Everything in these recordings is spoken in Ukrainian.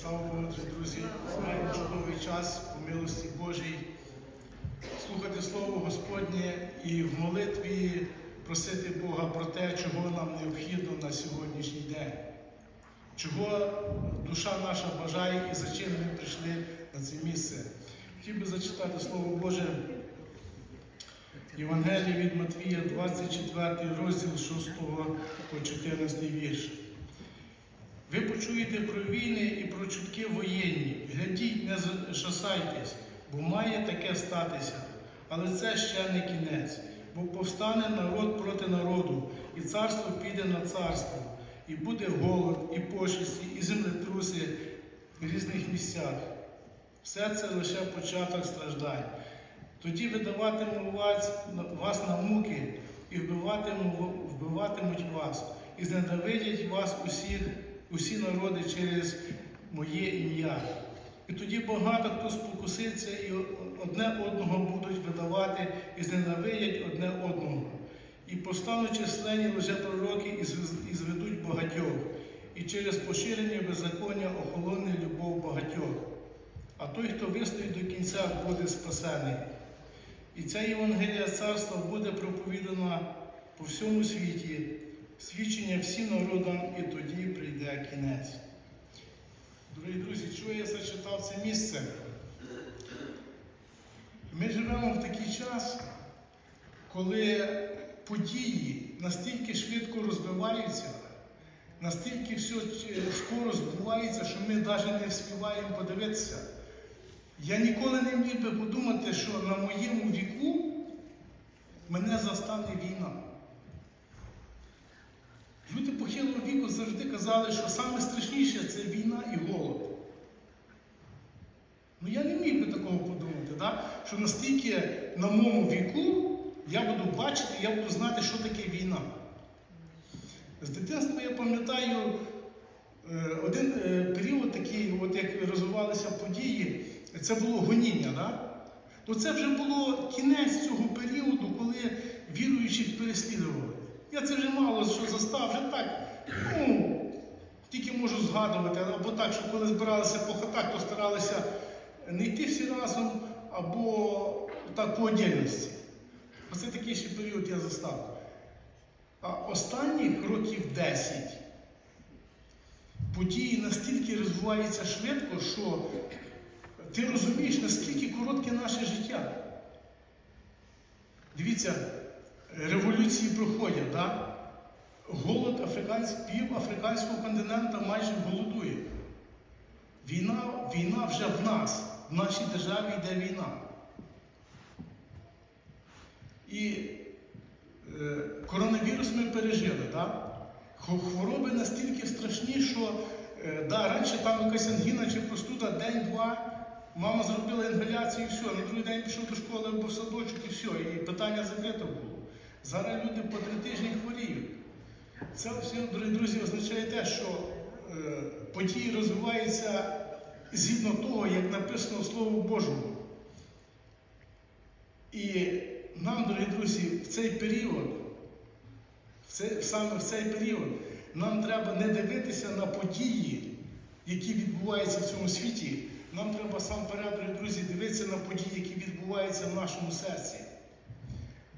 Слава Богу, друзі! Маємо чудовий час у милості Божій слухати Слово Господнє і в молитві просити Бога про те, чого нам необхідно на сьогоднішній день, чого душа наша бажає і за чим ми прийшли на це місце. Хотів би зачитати Слово Боже. Євангеліє від Матвія, 24 розділ 6 по 14 вірш. Ви почуєте про війни і про чутки воєнні. Глядіть, не зашасайтесь, бо має таке статися. Але це ще не кінець, бо повстане народ проти народу, і царство піде на царство, і буде голод, і пошесті, і землетруси в різних місцях. Все це лише початок страждань. Тоді видаватиму вас, вас на муки, і вбиватиму, вбиватимуть вас, і зненавидять вас усіх, усі народи через моє ім'я. І тоді багато хто спокуситься і одне одного будуть видавати, і зненавидять одне одного. І повстануть численні лжепророки і зведуть багатьох, і через поширення беззаконня охолоне любов багатьох. А той, хто вистоїть до кінця, буде спасений. І ця Євангелія царства буде проповідана по всьому світі, свідчення всім народам, і тоді прийде кінець. Дорогі друзі, чого я зачитав це місце? Ми живемо в такий час, коли події настільки швидко розвиваються, настільки все скоро збувається, що ми навіть не вспіваємо подивитися. Я ніколи не міг би подумати, що на моєму віку мене застане війна. Похилого віку завжди казали, що саме страшніше це війна і голод. Ну я не міг би такого подумати, да? що настільки на моєму віку я буду бачити, я буду знати, що таке війна. З дитинства я пам'ятаю е, один е, період такий, от як розвивалися події, це було гоніння. Да? То це вже було кінець цього періоду, коли віруючих переслідували. Я це вже мало що застав, вже так, ну, тільки можу згадувати, або так, що коли збиралися по хатах, то старалися не йти всі разом, або так по отдельності. Оце такий ще період я застав. А останніх років 10 події настільки розвиваються швидко, що ти розумієш, наскільки коротке наше життя. Дивіться, революції проходять, да? голод африкансь, пів африканського континента майже голодує. Війна, війна вже в нас, в нашій державі йде війна. І е, коронавірус ми пережили. Да? Хвороби настільки страшні, що е, да, раніше там якась ангіна чи простуда, день-два, мама зробила інгаляцію і все, на другий день пішов до школи або в садочок і все, і питання закрито було. Зараз люди по три тижні хворіють. Це все, дорогі друзі, означає те, що е, події розвиваються згідно того, як написано Слово Божому. І нам, дорогі друзі, в цей період, в цей, саме в цей період, нам треба не дивитися на події, які відбуваються в цьому світі. Нам треба сам перед, дорогі друзі, дивитися на події, які відбуваються в нашому серці.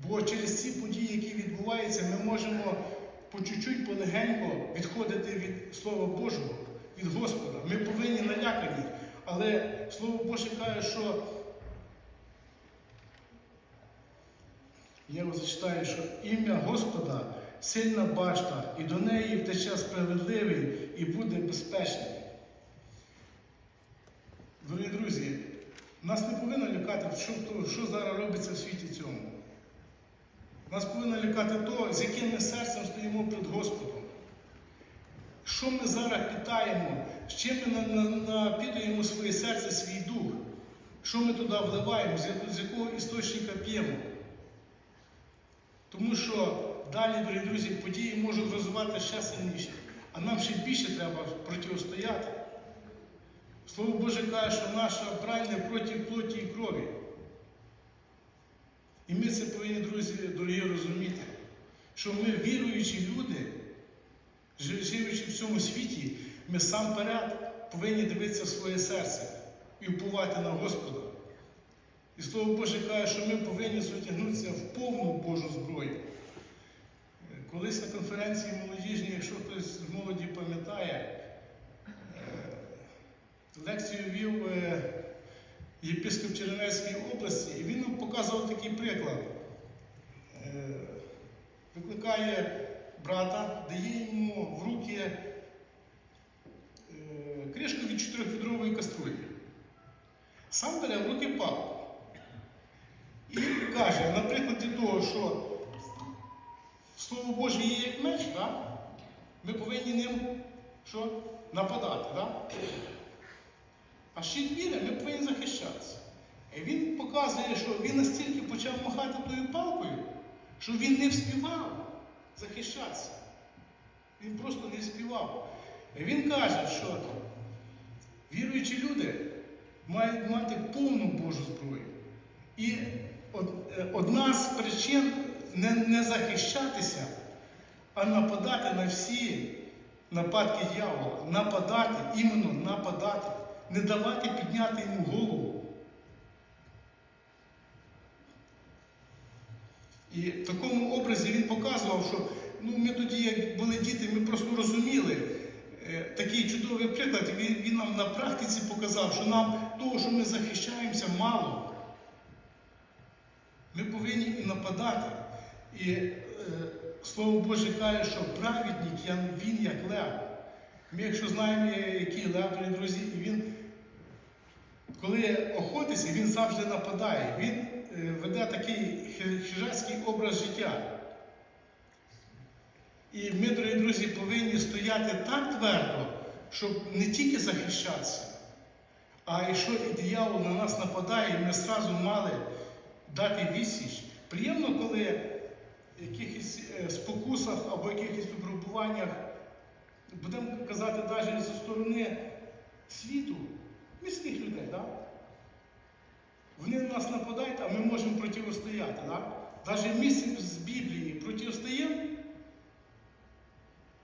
Бо через ці події, які відбуваються, ми можемо по чуть-чуть полегенько відходити від Слова Божого, від Господа. Ми повинні налякані. Але Слово Боже каже, що я вам зачитаю, що ім'я Господа сильна башта, і до неї втече справедливий і буде безпечний. Дорогі друзі, нас не повинно лякати, що, що зараз робиться в світі цьому. Нас повинно лякати то, з яким ми серцем стоїмо перед Господом. Що ми зараз питаємо, з чим ми на- на- напітуємо своє серце, свій дух, що ми туди вливаємо, з якого, істочника п'ємо. Тому що далі, дорогі друзі, події можуть розвивати ще сильніше, а нам ще більше треба протистояти. Слово Боже каже, що наша брань проти плоті і крові. І ми це повинні, друзі, дорогі, розуміти, що ми віруючі люди, живучи в цьому світі, ми сам перед повинні дивитися в своє серце і впувати на Господа. І Слово Боже каже, що ми повинні зодягнутися в повну Божу зброю. Колись на конференції молодіжній, якщо хтось з молоді пам'ятає, е, лекцію вів е, єпископ Чернівецької області, і він нам показував такий приклад. Е, Викликає брата, дає йому в руки е, кришку від 4-відрової каструлі. Сам бере в руки палку. І каже, на прикладі того, що Слово Боже є як меч, да? ми повинні ним що? нападати. Да? А щит віри ми повинні захищатися. І він показує, що він настільки почав махати тою палкою, що він не вспівав захищатися. Він просто не вспівав. І він каже, що віруючі люди мають мати повну Божу зброю. І е, одна з причин не, не захищатися, а нападати на всі нападки дьявола. Нападати, іменно нападати, не давати підняти йому голову. І в такому образі він показував, що ну, ми тоді, як були діти, ми просто розуміли. Е, Такий чудовий приклад, він, він нам на практиці показав, що нам того, що ми захищаємося, мало. Ми повинні і нападати. І е, Слово Боже каже, що праведник він як лев. Ми, якщо знаємо, який лев, друзі, і він, коли охотиться, він завжди нападає. Він е, веде такий хижацький образ життя. І ми, дорогі друзі, повинні стояти так твердо, щоб не тільки захищатися, а якщо і диявол на нас нападає, і ми зразу мали дати відсіч. Приємно, коли в якихось е, спокусах або якихось випробуваннях, будемо казати, навіть зі сторони світу, міських людей, да? вони на нас нападають, а ми можемо протистояти. Да? Навіть місце з Біблії протистоїмо.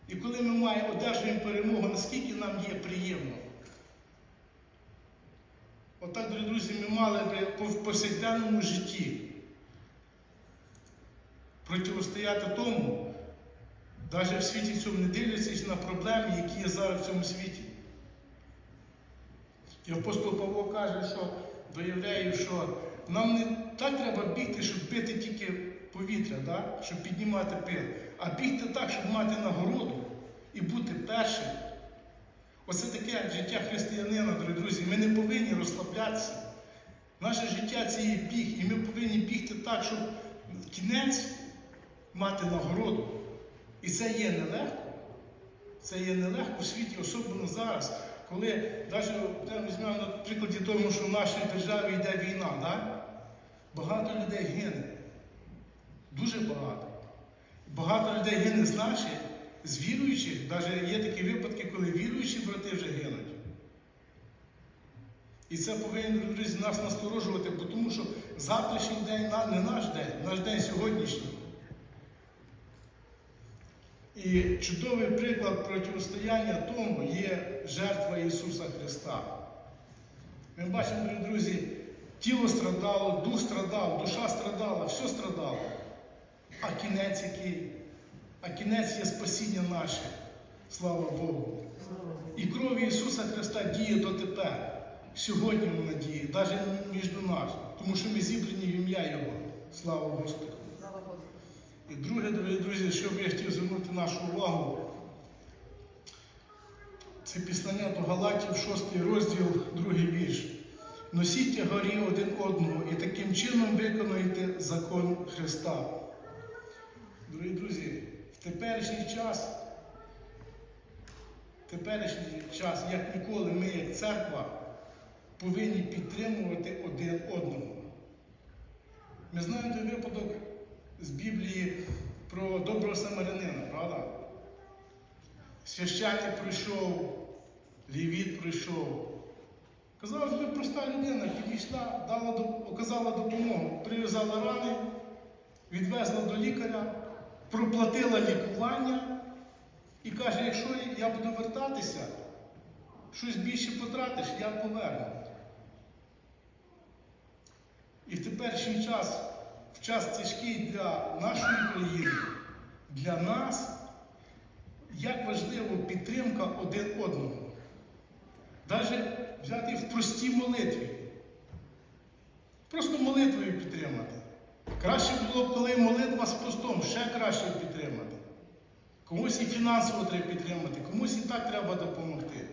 І коли ми маємо одержуємо перемогу, наскільки нам є приємно. Отак, дорогі друзі, ми мали би в повсякденному житті протистояти тому, навіть в світі цьому не дивлячись на проблеми, які є зараз в цьому світі. І апостол Павло каже, що до євреїв, що нам не так треба бігти, щоб бити тільки повітря, да? щоб піднімати пил, а бігти так, щоб мати нагороду і бути першим. Оце таке життя християнина, дорогі друзі. Ми не повинні розслаблятися. Наше життя це є біг, і ми повинні бігти так, щоб в кінець мати нагороду. І це є нелегко. Це є нелегко у світі, особливо зараз, коли навіть візьмемо на прикладі тому, що в нашій державі йде війна, да? багато людей гине. Дуже багато. Багато людей гине з наших, з віруючих, навіть є такі випадки, коли віруючі брати вже гинуть. І це повинно, нас насторожувати, тому що завтрашній день не наш день, наш день сьогоднішній. І чудовий приклад протистояння тому є жертва Ісуса Христа. Ми бачимо, дорогі друзі, тіло страдало, дух страдав, душа страдала, все страдало. А кінець який? А кінець є спасіння наше. Слава Богу. І кров Ісуса Христа діє дотепер. Сьогодні вона діє, навіть між нас, тому що ми зібрані в ім'я Його. Слава Господу. І друге, дорогі друзі, що б я хотів звернути нашу увагу, це післання до Галатів, 6 розділ, другий вірш. Носіть тягарі один одного і таким чином виконуйте закон Христа. Дорогі друзі, в теперішній час, в теперішній час, як ніколи, ми, як церква, повинні підтримувати один одного. Ми знаємо той випадок з Біблії про доброго самарянина, правда? Священник прийшов, лівіт прийшов. Казалось би, проста людина підійшла, дала, оказала допомогу, прив'язала рани, відвезла до лікаря, проплатила лікування і каже, якщо я буду вертатися, щось більше потратиш, я поверну. І в теперішній час, час тяжкий для нашої країни, для нас, як важлива підтримка один одного. Навіть взяти в простій молитві. Просто молитвою підтримати. Краще було б, коли молитва з постом, ще краще підтримати. Комусь і фінансово треба підтримати, комусь і так треба допомогти.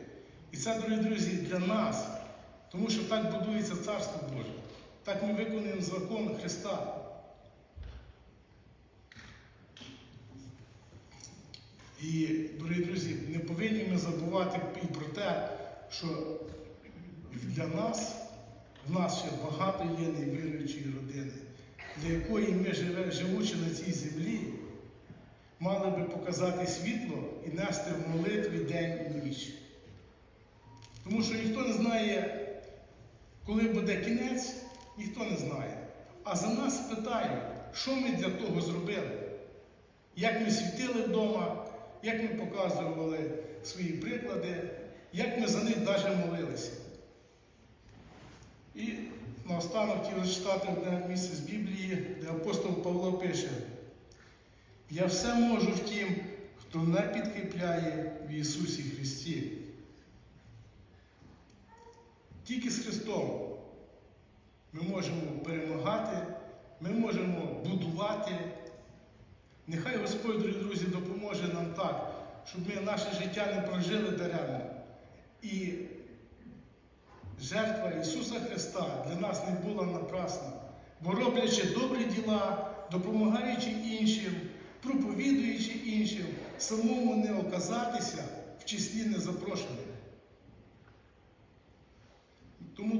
І це, дорогі друзі, для нас. Тому що так будується Царство Боже. Так ми виконуємо закон Христа. І, дорогі друзі, не повинні ми забувати і про те, що для нас, в нас ще багато є невіруючої родини, для якої ми, живучи на цій землі, мали би показати світло і нести в молитві день і ніч. Тому що ніхто не знає, коли буде кінець, ніхто не знає. А за нас питають, що ми для того зробили, як ми світили вдома, як ми показували свої приклади, як ми за них навіть молилися. І наостанок хотів зачитати одне місце з Біблії, де апостол Павло пише: Я все можу в тім, хто не підкріпляє в Ісусі Христі. Тільки з Христом ми можемо перемагати, ми можемо будувати. Нехай Господь, дорогі друзі, допоможе нам так, щоб ми наше життя не прожили даремно. І жертва Ісуса Христа для нас не була напрасна, бо роблячи добрі діла, допомагаючи іншим, проповідуючи іншим, самому не оказатися в числі незапрошених. Тому